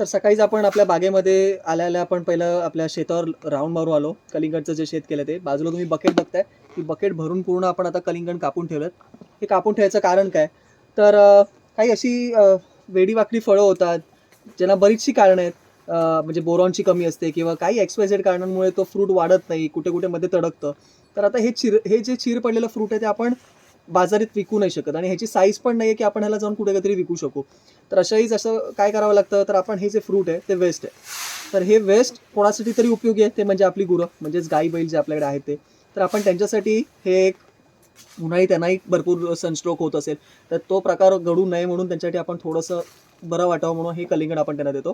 तर सकाळीच आपण आपल्या बागेमध्ये आल्याला आपण पहिलं आपल्या शेतावर राऊंड मारून आलो. कलिंगडचं जे शेत केलं ते. बाजूला तुम्ही बकेट बघताय. ती बकेट भरून पूर्ण आपण आता कलिंगड कापून ठेवलं हे कापून ठेवायचं कारण काय? तर काही अशी वेडीवाकडी फळं होतात ज्यांना बरीचशी कारणं आहेत. म्हणजे बोरॉनची कमी असते किंवा काही एक्सपायझेड कारणांमुळे तो फ्रूट वाढत नाही कुठे कुठे मध्ये तडकतं. तर आता हे चिर हे जे चिर पडलेलं फ्रूट आहे ते आपण बाजारात विकू नाही शकत आणि ह्याची साईज पण नाही आहे की आपण ह्याला जाऊन कुठे काहीतरी विकू शकू. तर अशाही जसं काय करावं लागतं तर आपण हे जे फ्रूट आहे ते वेस्ट आहे. तर हे वेस्ट कोणासाठी तरी उपयोगी आहे ते म्हणजे आपली गुरं म्हणजेच गाई बैल जे आपल्याकडे आहेत ते. तर आपण त्यांच्यासाठी हे एक उन्हाळी त्यांनाही भरपूर सनस्ट्रोक होत असेल तर तो प्रकार घडू नये म्हणून त्यांच्यासाठी आपण थोडंसं बरं वाटावं म्हणून हे कलिंगड आपण त्यांना देतो.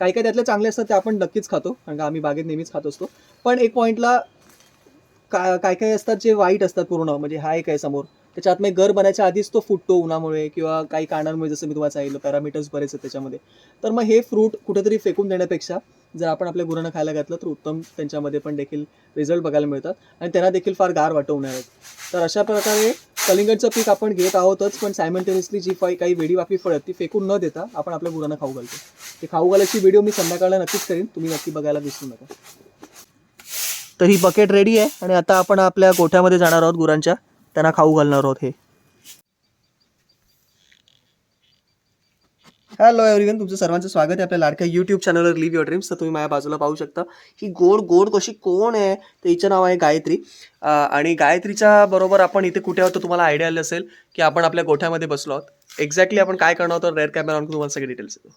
काही काही त्यातले चांगले असतात ते आपण नक्कीच खातो कारण का आम्ही बागेत नेहमीच खात असतो. पण एक पॉईंटला का काय काय असतात जे वाईट असतात पूर्ण म्हणजे हा एक आहे समोर. त्याच्यात मग घर बनायच्या आधीच तो फुटतो उन्हामुळे किंवा काही कारणांमुळे जसं मी तुम्हाला सांगितलं पॅरामीटर्स बरेच आहेत त्याच्यामध्ये. तर मग हे फ्रूट कुठेतरी फेकून देण्यापेक्षा जर आपण आपल्या गुरांना खायला घातलं तर उत्तम त्यांच्यामध्ये पण देखील रिझल्ट बघायला मिळतात. आणि त्यांना देखील फार गार वाटवणार आहेत तर अशा प्रकारे कलिंगडचं पीक आपण घेत आहोतच पण सायमल्टेनियसली जी फाई काही वेडी वाकडी फळं ती फेकून न देता आपण आपल्या गुरांना खाऊ घालतो. ते खाऊ घालायची व्हिडिओ मी संध्याकाळला नक्कीच करेन. तुम्ही नक्की बघायला विसरू नका. तर ही बकेट रेडी आहे आणि आता आपण आपल्या गोठ्यामध्ये जाणार आहोत गुरांच्या. त्यांना खाऊ घालणार आहोत हे. हॅलो एव्हरीवन तुमचं सर्वांचं स्वागत आहे आपल्या लाडक्या यूट्यूब चॅनलवर लिव्ह युअर ड्रीम्स तर तुम्ही माझ्या बाजूला पाहू शकता ही गोड गोड कशी कोण आहे तर हिचं नाव आहे गायत्री. आणि गायत्रीच्या बरोबर आपण इथे कुठे आहोत तुम्हाला आयडिया आली असेल की आपण आपल्या गोठ्यामध्ये बसलो आहोत. एक्झॅक्टली आपण काय करणार आहोत रेअर कॅमेरा तुम्हाला सगळे डिटेल्स देतो.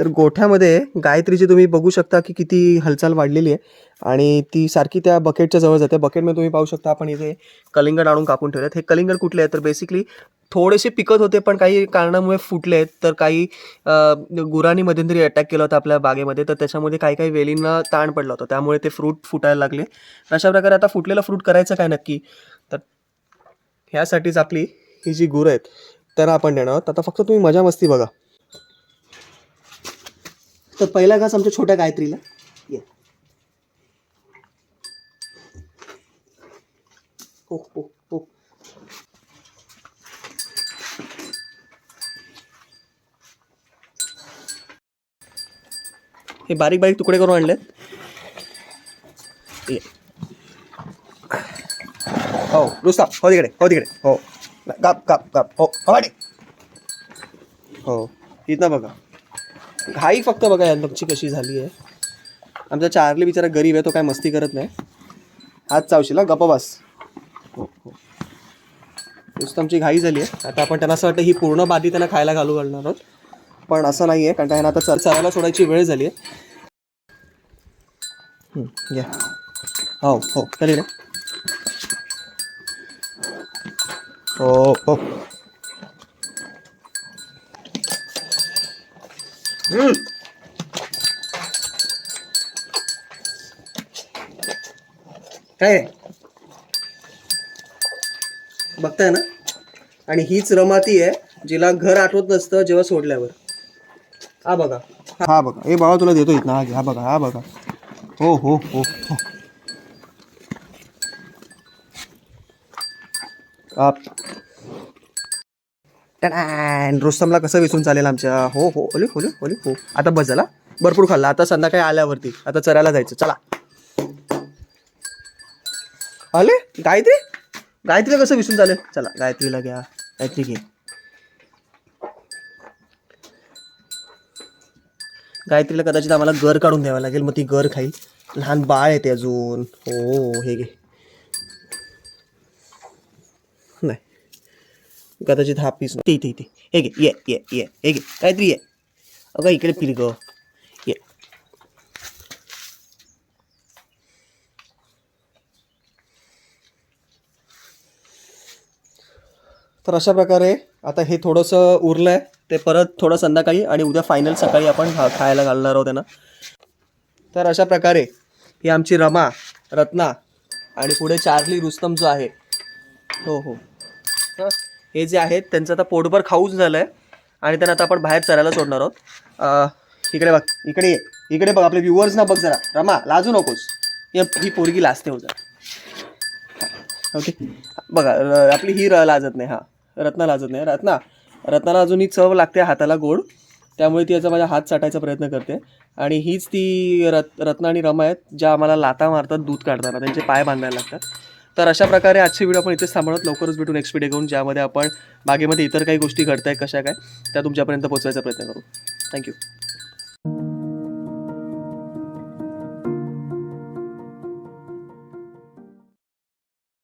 तर गोठ्यामध्ये गायत्रीची तुम्ही बघू शकता की किती हालचाल वाढलेली आहे. आणि ती सारखी त्या बकेटच्या जवळ जाते. बकेटमध्ये तुम्ही पाहू शकता आपण इथे कलिंगड आणून कापून ठेवलेत. हे कलिंगड कुठले आहेत? तर बेसिकली थोडेसे पिकत होते पण काही कारणामुळे फुटले आहेत. तर काही अं, गुरांनी मध्यंतरी अटॅक केला होता आपल्या बागेमध्ये. तर त्याच्यामध्ये काही काही वेलींना ताण पडला होता. त्यामुळे ते फ्रूट फुटायला लागले. अशा प्रकारे आता फुटलेलं फ्रूट करायचं काय नक्की? तर ह्यासाठीच आपली ही जी गुरं आहेत त्यांना आपण देणार आहोत. आता फक्त तुम्ही मजा मस्ती बघा. तर पहिला घास आमच्या छोट्या गायत्रीला. ये. हो हो हो. हे बारीक बारीक तुकडे करून आणलेत. ये. हो रुस्ता. हो तिकडे हो तिकडे. हो. काप गाप गाप. हो हो, हो. इथं बघा. घाई फक्त बघा यांची कशी झाली आहे. आमचा चार्ली बिचारा गरीब आहे तो काय मस्ती करत नाही. हात चावशील हा गप्पा बस. हो हो नुसतं आमची घाई झाली आहे. आता आपण त्यांना असं वाटतं ही पूर्ण बादी त्यांना खायला घालू घालणार आहोत. पण असं नाही आहे कारण त्यांना आता चर चरायला सोडायची वेळ झाली आहे. घ्या. हो हो चल इकडे. हो हो. काय? बघताय ना? आणि हीच रमाती आहे जिला घर आठवत नसतं जेव्हा सोडल्यावर. हा बघा. हा बघा. हे बाबा तुला देतो इथं हा घे, हा बघा. हा बघा. हो हो हो हो. आप टॅन रुस्तमला कसं विसरून चालेल आमच्या? हो हो ओले ओले ओले हो. आता बस झाला. भरपूर खाल्ला. आता संध्याकाळी आल्यावरती. आता चरायला जायचं. चला. अले गायत्री? गायत्रीला कसं विसरून चालेल? चला गायत्रीला घ्या. गायत्री घे. गायत्रीला कदाचित आम्हाला घर काढून द्यावं लागेल. मग ती घर खाईल. लहान बाळ आहे ते अजून. हो, हो, हो हे घे. नाही. कदाचित हा पीस ते इथे इथे. हे घे ये ये ये. हे घे. काहीतरी ये. अगं इकडे फिर ग. ये. तर अशा प्रकारे आता हे थोडंसं उरलं आहे ते परत थोडं संध्याकाळी आणि उद्या फायनल सकाळी आपण खा खायला घालणार आहोत त्यांना. तर अशा प्रकारे ही आमची रमा रत्ना आणि पुढे चार्ली रुस्तम जो आहे. हो हो. हे जे आहेत त्यांचं आता पोटभर खाऊच झालं आहे आणि त्यांना आता आपण बाहेर चरायला सोडणार आहोत. अं, इकडे बघ इकडे ये. इकडे बघ आपले व्ह्युअर्स ना बघ जरा. रमा लाजू नकोस. ही ही पोरगी लाजते हो जरा. ओके. बघा र- आपली ही र लाजत नाही हा. रत्ना लाजत नाही. रत्ना रत्नाला अजून ही चव लागते हाताला गोड. त्यामुळे ती याचा माझा हात चाटायचा प्रयत्न करते. आणि हीच ती रत रत्ना आणि रमा आहेत ज्या आम्हाला लाता मारतात दूध काढताना. त्यांचे पाय बांधायला लागतात. तर अशा प्रकारे आजची व्हिडिओ आपण इथेच थांबवत लवकरच भेटू नेक्स्ट व्हिडिओ घेऊन ज्यामध्ये आपण बागेमध्ये इतर काही गोष्टी घडत आहेत कशा काय त्या तुमच्यापर्यंत पोहोचवायचा प्रयत्न करू. थँक्यू